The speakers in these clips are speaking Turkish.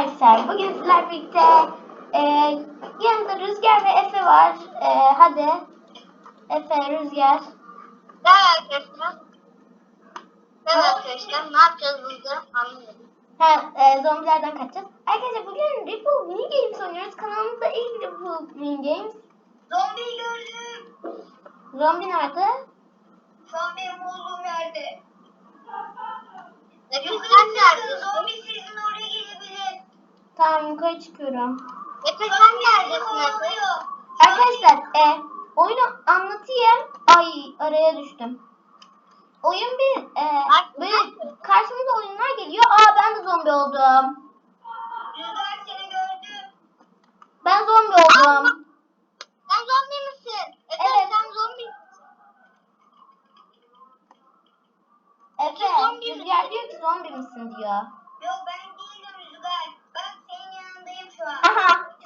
arkadaşlar. Bugün sizlerle birlikte e, yanımda Rüzgar ve Efe var. E, hadi. Efe, Rüzgar. Merhaba arkadaşlar. Merhaba arkadaşlar. Ne yapacağız burada? Anlamadım. Ha, e, zombilerden kaçacağız. Arkadaşlar bugün Ripple Mini Games oynuyoruz. Kanalımızda ilk Ripple Mini Games. Zombi gördüm. Zombi nerede? Benim olduğum yerde. Efe sen neredesin? Zombi sizin oraya. Tamam yukarı çıkıyorum. Efe sen neredesin Efe? Arkadaşlar e, oyunu anlatayım. Ay araya düştüm. Oyun bir e, böyle karşımıza oyunlar geliyor. Aa ben de zombi oldum. Ben zombi oldum. Sen zombi misin? Efe Evet. sen zombi Efe, zombi Rüzgar diyor ki zombi misin diyor.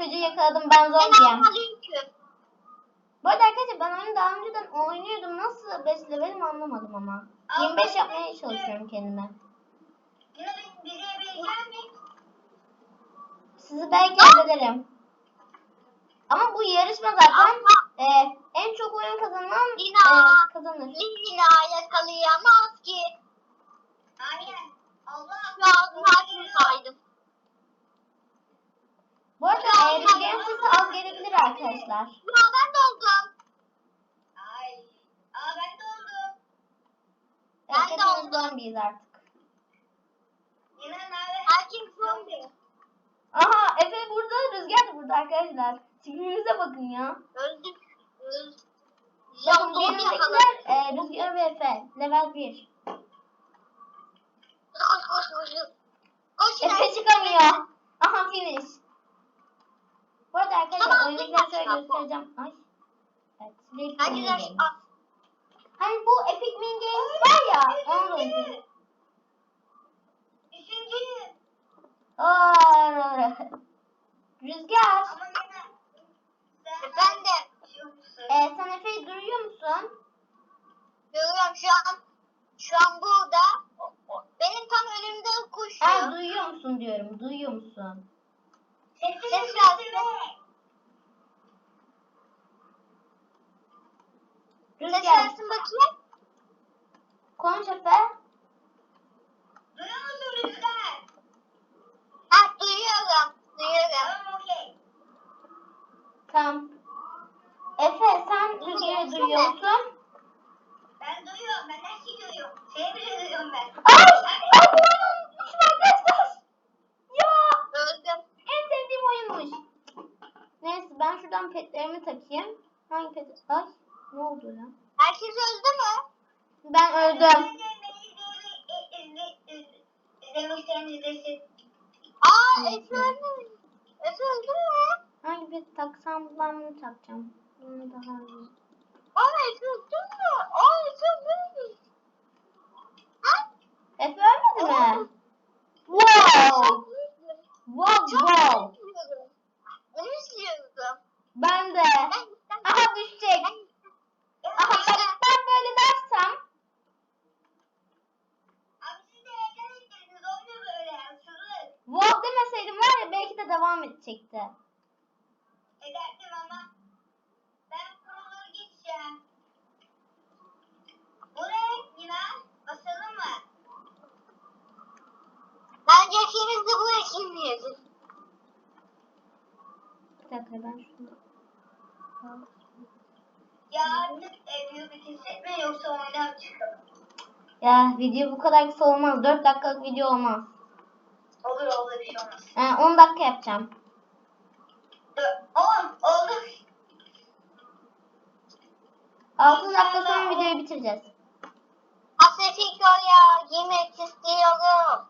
Çocuğu yakaladım ben zombiyim. Bu arada arkadaşlar ben oyunu daha önceden oynuyordum. Nasıl 5 levelim anlamadım ama. 25 yapmaya çalışıyorum kendime. Sizi belki hallederim. Ama bu yarışma zaten e, en çok oyun kazanan e, Dina. kazanır. Lina yakalayamaz ki. Aynen. Allah. Ağzını açmış saydım. Bu arada e, sesi az gelebilir arkadaşlar. Ya ben de oldum. Ay. Aa ben de oldum. Ben Evet, de hepimiz oldum. zombiyiz artık. Yine nerede? Herkes zombi. Aha Efe burada, Rüzgar da burada arkadaşlar. Tipimize bakın ya. Bakın Zombi yakaladı. yanımdakiler e, Rüzgar ve Efe. Level 1. Koş koş koş. Koş. Efe çıkamıyor. Aha finish. Arkadaşlar oyundakileri şöyle göstereceğim. Ay. Evet. Aç. Games. Hani bu Epic Min Games var ya. Onu da oynuyorum. Üçüncü. Aa, Rüzgar. Ama yine. Efendim. E, sen Efe'yi duyuyor musun? Görüyorum şu an. Şu an burada. Benim tam önümde kuş. Ha, duyuyor musun diyorum. Duyuyor musun? Ses gelsin. Ses Rüzgar. gelsin bakayım. Konuş Efe. Duyuyor musun Rüzgar? Ha duyuyorum. Duyuyorum. Tamam okey. Tamam. Efe sen Rüzgar'ı duyuyor musun? Ben duyuyorum. Ben her şeyi duyuyorum. Seni bile duyuyorum ben. Ay! Ay bu oyunu unutmuşum arkadaşlar. Ya! Öldüm. En sevdiğim oyunmuş. Neyse ben şuradan petlerimi takayım. Hangi pet? Ay ne oldu ya? Herkes öldü mü? Ben öldüm. İzlemişsen izlesin. Aa Efe öldü. Efe öldü mü? Hangi pet taksam ben bunu takacağım. Bunu daha iyi. Aa Efe öldü mü? Aa Efe öldü mü? Ha? Efe ölmedi mi? Wow! Wow wow! Onu izliyordum. Ben de. Ben- ben- Aha düşecek. ben- Aha bak ben böyle dersem. Abi siz de ekran ettirdiniz. Olmuyor böyle. Haksızlık. Wow demeseydim var ya belki de devam edecekti. Ederdim ama ben buraları geçeceğim. Buraya yine basalım mı? Bence ikimiz de buraya girmeyelim. Bir dakika ben şunu. Ya artık e, büyük bir hissetme yoksa oyundan çıkalım. Ya video bu kadar kısa olmaz. 4 dakikalık video olmaz. Olur olur Yani 10 dakika yapacağım. Dö- On oldu. 6 dakika sonra videoyu bitireceğiz. Pasifik ya yemek istiyorum.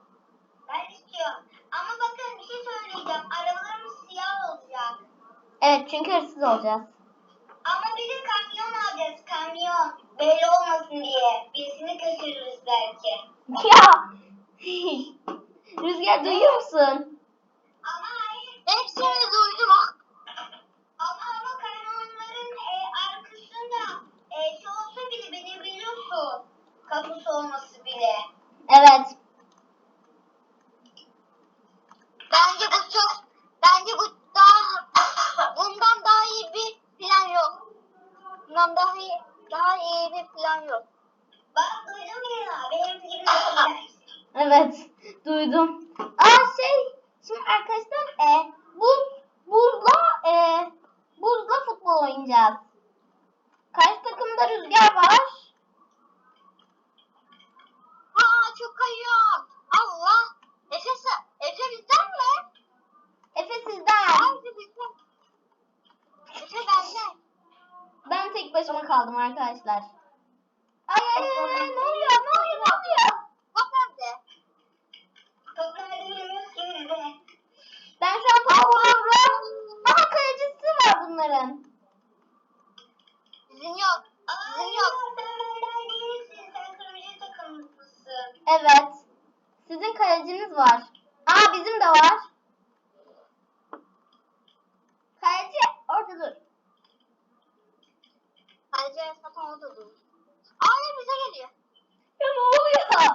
Ben istiyorum. Ama bakın bir şey söyleyeceğim. Arabalarımız siyah olacak. Evet çünkü hırsız olacağız. Ama bir de kamyon alacağız. Kamyon. Belli olmasın diye. Birisini kaçırırız belki. Ya! Rüzgar duyuyor musun? Hepsini duydum. Ah. Ama hava kanalların e, arkasında e, şey olsa bile beni biliyorsun. Kapısı olması bile. Evet. Bence bu çok bence bu daha bundan daha iyi bir plan yok. Bundan daha iyi daha iyi bir plan yok. Bak duydun mu ya? Benim fikrimi Evet, duydum. Aa şey, şimdi arkadaşlar e, buz, buzla e, buzla futbol oynayacağız. Karşı takımda rüzgar var. Aa çok kayıyor. Allah. Efe, Efe bizden mi? Efe sizden. Efe bizden. Efe benden. Ben tek başıma kaldım arkadaşlar. Ay ay ay, ay ne oluyor ne oluyor ne oluyor? Top nerede? Top nerede bilmiyoruz ki biz de. Ben şu an topu vuruyorum. Aha kalecisi var bunların. Sizin yok. Sizin yok. Sen benden değilsin. Sen kırmızı takımlısın. Evet. Kaleciniz var. Aa bizim de var. Kaleci orada dur. Sadece zaten orada dur. Aa bize geliyor. Ya ne oluyor?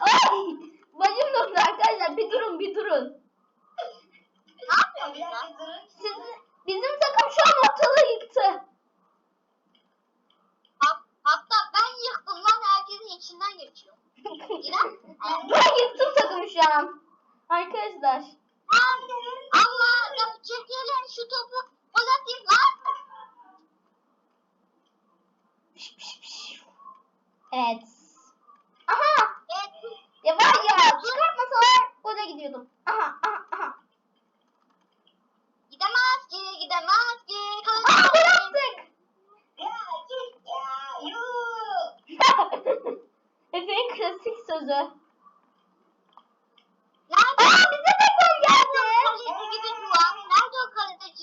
Ay bacım dondu arkadaşlar bir durun bir durun. Ne yapıyorsun sen? Siz, bizim takım şu an ortalığı yıktı. Ha- Hatta ben yıktım lan herkesin içinden geçiyor. İnan. ben yıktım takımı şu an. Arkadaşlar. Allah ya çekelim şu topu gol atayım lan. Evet. Aha Evet. ya var ya çıkartmasalar gole gidiyordum. Aha aha aha. Gidemez ki gidemez ki. Aha gol attık. Efe'nin klasik sözü. Nerede? Aa bize de gol geldi. Kaleci gibi duran. Nerede o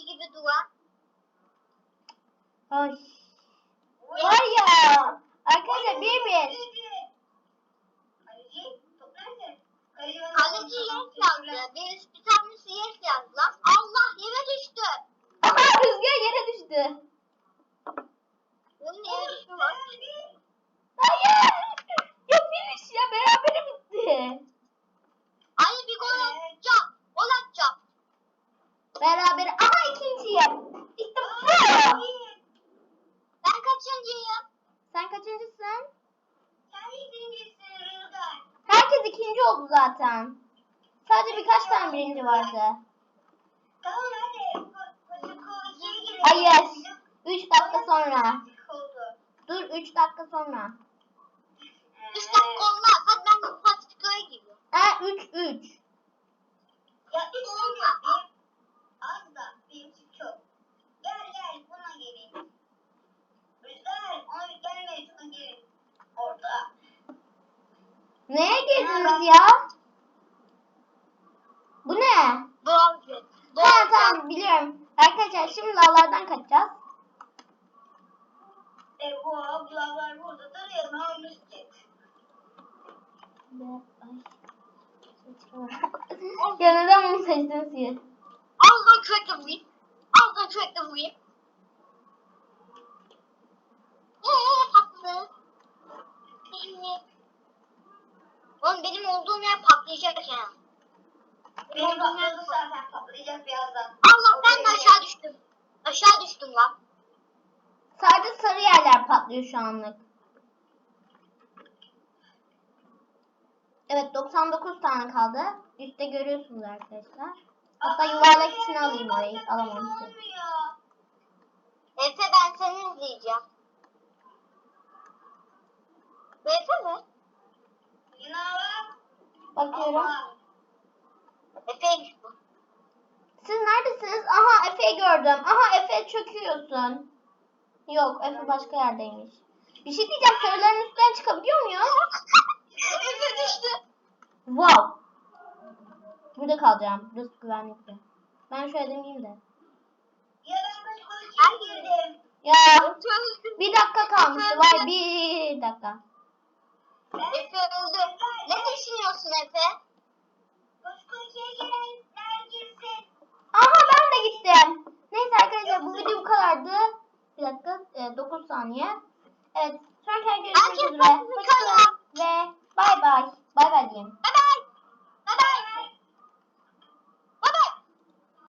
kaleci gibi duran? Ay. Var ya. Arkadaşlar bir bir. Kaleci yes yazdı. Bir, bir tanesi yes yazdı. Allah yere düştü. Aha rüzgar yere düştü. Bunun yere düştü var. Hayır. Ya finish ya berabere bitti. Ay bir gol atacağım. Gol atacağım. Beraber. İşte bu. Ben kaçıncıyım? Sen kaçıncısın? Sen ikincisin Rüzgar. Herkes ikinci oldu zaten. Sadece birkaç tane birinci vardı. Tamam hadi. Hayır. Üç dakika sonra. Dur üç dakika sonra. Üç dakika olmaz. Hadi ben psikolojiye giriyorum. Ha üç üç. Ya üç olmaz. Az da benimki çok. Gel gel buna gelin. Rüzgar ona gelme şuna gelin. Orada. Neye girdiniz ya? Bu ne? Doğal gün. Tamam tamam biliyorum. Arkadaşlar şimdi lavlardan kaçacağız. E bu ablalar buradadır ya ne olmuş ki? ya neden bunu seçtiniz ki? Ağzına kürekle vurayım. Ağzına kürekle vurayım. Eee patladı. Benim Oğlum benim olduğum yer patlayacak ya. Benim patladı zaten patlayacak birazdan. Allah ben de aşağı düştüm. Aşağı düştüm lan. Sadece sarı yerler patlıyor şu anlık. Evet 99 tane kaldı. Üstte görüyorsunuz arkadaşlar. Hatta yuvarlak içine alayım orayı. Alamam ki. Efe ben seni izleyeceğim. Efe mi? Bakıyorum. Efe'ymiş bu. Siz neredesiniz? Aha Efe'yi gördüm. Aha Efe çöküyorsun. Yok Efe başka yerdeymiş. Bir şey diyeceğim. Sarıların üstünden çıkabiliyor muyuz? Efe düştü. Wow. Burada kalacağım. Burası güvenlikli. Ben şöyle demeyeyim de. Ya ben girdim. Ya bir dakika kalmıştı. Var bir dakika. Efe öldü. Ne düşünüyorsun Efe? Girsin. Aha ben de gittim. Neyse arkadaşlar bu video bu kadardı. Bir dakika. 9 saniye. Evet.